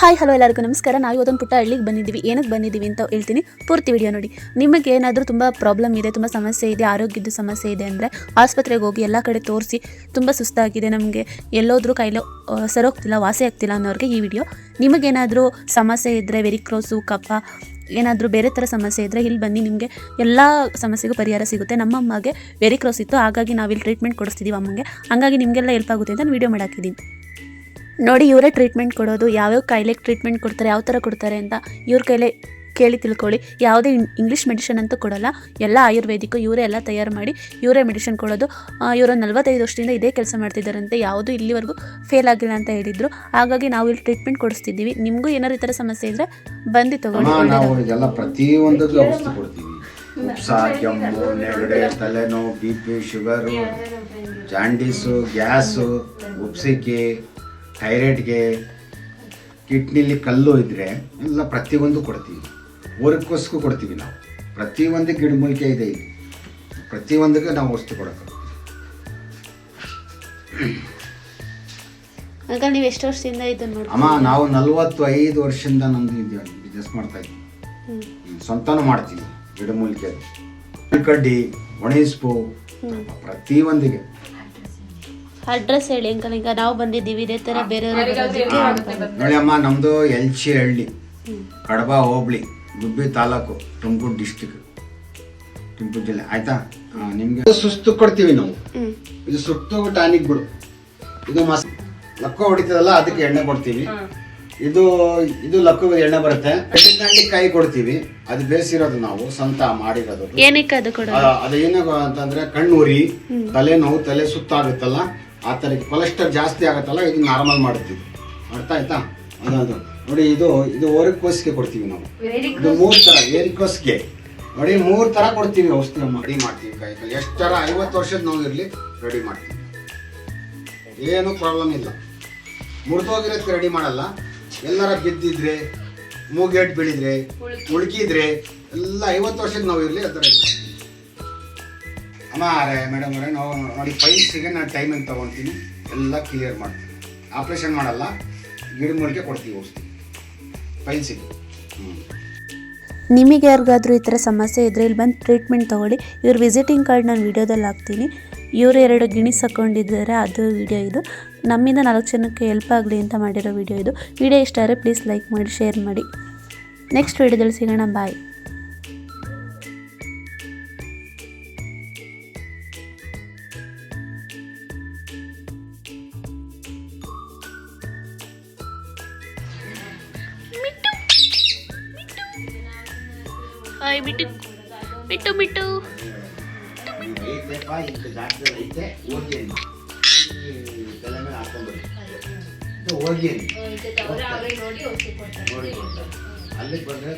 Hi, hello ಎಲ್ಲರಿಗೂ ನಮಸ್ಕಾರ. ನಾವು ಇವತ್ತೊಂದು ಪುಟ್ಟ ಹಳ್ಳಿಗೆ ಬಂದಿದ್ದೀವಿ. ಏನಕ್ಕೆ ಬಂದಿದ್ದೀವಿ ಅಂತ ಹೇಳ್ತೀನಿ. ಪೂರ್ತಿ ವಿಡಿಯೋ ನೋಡಿ. ನಿಮಗೆ ಏನಾದರೂ ತುಂಬ ಪ್ರಾಬ್ಲಮ್ ಇದೆ, ತುಂಬ ಸಮಸ್ಯೆ ಇದೆ ಆರೋಗ್ಯದ ಸಮಸ್ಯೆ ಇದೆ ಅಂದರೆ ಆಸ್ಪತ್ರೆಗೆ ಹೋಗಿ ಎಲ್ಲ ಕಡೆ ತೋರಿಸಿ ತುಂಬ ಸುಸ್ತಾಗಿದೆ, ನಮಗೆ ಎಲ್ಲೋದ್ರೂ ಕೈಲೋ ಸರೋಗ್ತಿಲ್ಲ, ವಾಸಿ ಆಗ್ತಿಲ್ಲ ಅನ್ನೋರಿಗೆ ಈ ವಿಡಿಯೋ. ನಿಮಗೇನಾದರೂ ಸಮಸ್ಯೆ ಇದ್ದರೆ ವೆರಿಕ್ರೋಸು ಕಫ, ಏನಾದರೂ ಬೇರೆ ಥರ ಸಮಸ್ಯೆ ಇದ್ದರೆ ಇಲ್ಲಿ ಬನ್ನಿ. ನಿಮಗೆ ಎಲ್ಲ ಸಮಸ್ಯೆಗೂ ಪರಿಹಾರ ಸಿಗುತ್ತೆ. ನಮ್ಮ ಅಮ್ಮಗೆ ವೆರಿಕ್ರೋಸ್ ಇತ್ತು. ಹಾಗಾಗಿ ನಾವಿಲ್ಲಿ ಟ್ರೀಟ್ಮೆಂಟ್ ಕೊಡಿಸ್ತಿದ್ದೀವಿ ಅಮ್ಮಗೆ. ಹಾಗಾಗಿ ನಿಮಗೆಲ್ಲ ಹೆಲ್ಪ್ ಆಗುತ್ತೆ ಅಂತ ನಾನು ವಿಡಿಯೋ ಮಾಡಾಕಿದ್ದೀನಿ ನೋಡಿ ಇವರೇ ಟ್ರೀಟ್ಮೆಂಟ್ ಕೊಡೋದು ಯಾವ್ಯಾವ ಕಾಯಿಲೆಗೆ ಟ್ರೀಟ್ಮೆಂಟ್ ಕೊಡ್ತಾರೆ ಯಾವ ಥರ ಕೊಡ್ತಾರೆ ಅಂತ ಇವ್ರ ಕೈಲೇ ಕೇಳಿ ತಿಳ್ಕೊಳ್ಳಿ. ಯಾವುದೇ ಇಂಗ್ಲೀಷ್ ಮೆಡಿಷನ್ ಅಂತೂ ಕೊಡಲ್ಲ. ಎಲ್ಲ ಆಯುರ್ವೇದಿಕ್ ಇವರೇ ಎಲ್ಲ ತಯಾರು ಮಾಡಿ ಇವರೇ ಮೆಡಿಷನ್ ಕೊಡೋದು. ಇವರು ನಲ್ವತ್ತೈದು ವರ್ಷದಿಂದ ಇದೇ ಕೆಲಸ ಮಾಡ್ತಿದ್ದಾರಂತೆ ಯಾವುದೂ ಇಲ್ಲಿವರೆಗೂ ಫೇಲ್ ಆಗಿಲ್ಲ ಅಂತ ಹೇಳಿದರು. ಹಾಗಾಗಿ ನಾವು ಇಲ್ಲಿ ಟ್ರೀಟ್ಮೆಂಟ್ ಕೊಡಿಸ್ತಿದ್ದೀವಿ. ನಿಮಗೂ ಏನಾದ್ರು ಈ ಥರ ಸಮಸ್ಯೆ ಇದ್ದರೆ ಬಂದು ತಗೊಳ್ಳಿ. ನಾವು ಎಲ್ಲ ಪ್ರತಿಯೊಂದಕ್ಕೂ ಔಷಧಿ ಕೊಡ್ತೀವಿ. ಉಪ್ಸ ಕೆಮ್ಮು ನೆಗಡೆ ತಲೆನೋವು B P sugar jaundice gas ಉಪ್ಸಿಕೆ ಥೈರಾಯ್ಡ್ಗೆ ಕಿಡ್ನಿಲಿ ಕಲ್ಲು ಇದ್ದರೆ ಎಲ್ಲ ಪ್ರತಿಯೊಂದು ಕೊಡ್ತೀವಿ. ವರ್ಕೋಸ್ಗೂ ಕೊಡ್ತೀವಿ ನಾವು. ಪ್ರತಿಯೊಂದು ಗಿಡಮೂಲಿಕೆ ಇದೆ ಇಲ್ಲಿ. ಪ್ರತಿಯೊಂದಕ್ಕೆ ನಾವು ಔಷಧಿ ಕೊಡೋದು ಅಂಕಲ್ ನೀವು ಎಷ್ಟು ವರ್ಷದಿಂದ ಇದನ್ನು ನೋಡಿ ಅಮ್ಮ ನಾವು ನಲವತ್ತು ಐದು ವರ್ಷದಿಂದ ನಮ್ದು ಬಿಸ್ನೆಸ್ ಮಾಡ್ತಾ ಇದ್ದೀವಿ. ಸ್ವಂತನೂ ಮಾಡ್ತೀವಿ ಗಿಡಮೂಲಿಕೆ ಕಡ್ಡಿ ಒಣಗಿಸ್ಪು ಪ್ರತಿಯೊಂದಿಗೆ. ಅಡ್ರೆಸ್ ಹೇಳಿ ಅಂಕಲ್ ಈಗ ನಾವು ಬಂದಿದ್ದೀವಿ ಇದೇ ಥರ ಬೇರೆಯವರು ನೋಡಿ ಅಮ್ಮ ನಮ್ದು ಎಲ್ಚಿ ಹಳ್ಳಿ ಕಡಬ ಹೋಬಳಿ ಗುಬ್ಬಿ ತಾಲೂಕು ತುಮಕೂರು ಡಿಸ್ಟಿಕ್ ತುಮಕೂರು ಜಿಲ್ಲೆ. ಆಯ್ತಾ? ನಿಮಗೆ ಸುಸ್ತು ಕೊಡ್ತೀವಿ ನಾವು. ಇದು ಸುತ್ತು ಬಿಡು. ಇದು ಮಸ್ ಲಕ್ಕ ಹೊಡಿತದಲ್ಲ ಅದಕ್ಕೆ ಎಣ್ಣೆ ಕೊಡ್ತೀವಿ. ಇದು ಇದು ಲಕ್ಕ ಎಣ್ಣೆ ಬರುತ್ತೆ. ಕಟ್ಟಿಕಾಯಿ ಕಾಯಿ ಕೊಡ್ತೀವಿ. ಅದು ಬೇಸಿರೋದು ನಾವು ಸಂತ ಮಾಡಿರೋದು. ಏನಕ್ಕೆ ಅದು ಅದು ಉರಿ ಅಂತಂದ್ರೆ ಕಣ್ಣುರಿ ತಲೆನೋವು ತಲೆ ಸುತ್ತಾಗುತ್ತಲ್ಲ ಆ ಥರ ಕೊಲೆಸ್ಟ್ರಾಲ್ ಜಾಸ್ತಿ ಆಗುತ್ತಲ್ಲ ಇದು ನಾರ್ಮಲ್ ಮಾಡ್ತೀವಿ ಅರ್ಥ ಆಯ್ತಾ? ಅದೊಂದು. ನೋಡಿ ಇದು ಇದು ಓರಿಕೋಸ್ಗೆ ಕೊಡ್ತೀವಿ ನಾವು. ಇದು ಮೂರು ಥರ ಏರಿಕೋಸ್ಗೆ ನೋಡಿ ಮೂರು ಥರ ಕೊಡ್ತೀವಿ ಔಷಧಿ ರೆಡಿ ಮಾಡ್ತೀವಿ ಕೈ ಕೈ ಎಷ್ಟರ ಥರ ಐವತ್ತು ವರ್ಷದ ನೋವು ಇರಲಿ ರೆಡಿ ಮಾಡ್ತೀವಿ. ಏನೂ ಪ್ರಾಬ್ಲಮ್ ಇಲ್ಲ. ಮುರಿದೋಗಿರೋದಕ್ಕೆ ರೆಡಿ ಮಾಡಲ್ಲ. ಎಲ್ಲರ ಬಿದ್ದಿದ್ರೆ ಮೂಗೇಟ್ ಬೆಳಿದ್ರೆ ಉಳುಕಿದ್ರೆ ಎಲ್ಲ ಐವತ್ತು ವರ್ಷದ ನೋವು ಇರಲಿ ಅದರ ಅಮ್ಮ ಮೇಡಮ್ ಅವರೇ, ನಾವು ನೋಡಿ ಪೈಸಿಗೆ ನಾನು ಟೈಮಿಂಗ್ ತೊಗೊತೀನಿ, ಎಲ್ಲ ಕ್ಲಿಯರ್ ಮಾಡ್ತೀನಿ. ಆಪ್ರೇಷನ್ ಮಾಡಲ್ಲ, ಗಿಡ ಮೂಲಿಕೆ ಕೊಡ್ತೀವಿ ಔಷಧಿ. ಪೈಲ್ಸಿಗೆ ನಿಮಗೆ ಯಾರಿಗಾದರೂ ಈ ಥರ ಸಮಸ್ಯೆ ಇದ್ದರೆ ಇಲ್ಲಿ ಬಂದು ಟ್ರೀಟ್ಮೆಂಟ್ ತೊಗೊಳ್ಳಿ. ಇವ್ರ ವಿಸಿಟಿಂಗ್ ಕಾರ್ಡ್ ನಾನು ವಿಡಿಯೋದಲ್ಲಿ ಹಾಕ್ತೀನಿ. ಇವರು ಎರಡು ಗಿಣಿಸ್ ಹಾಕೊಂಡಿದ್ದಾರೆ ಅದು ವಿಡಿಯೋ ಇದು. ನಮ್ಮಿಂದ ನಾಲ್ಕು ಜನಕ್ಕೆ ಹೆಲ್ಪ್ ಆಗಲಿ ಅಂತ ಮಾಡಿರೋ ವಿಡಿಯೋ ಇದು. ವಿಡಿಯೋ ಇಷ್ಟ ಆದರೆ ಪ್ಲೀಸ್ ಲೈಕ್ ಮಾಡಿ ಶೇರ್ ಮಾಡಿ. ನೆಕ್ಸ್ಟ್ ವಿಡಿಯೋದಲ್ಲಿ ಸಿಗೋಣ ಬಾಯ್ ಹಾಯ್ ಬಿಟ್ಟು ಬಿಟ್ಟು ಬಿಟ್ಟು. ಅಲ್ಲಿಗೆ ಬಂದರೆ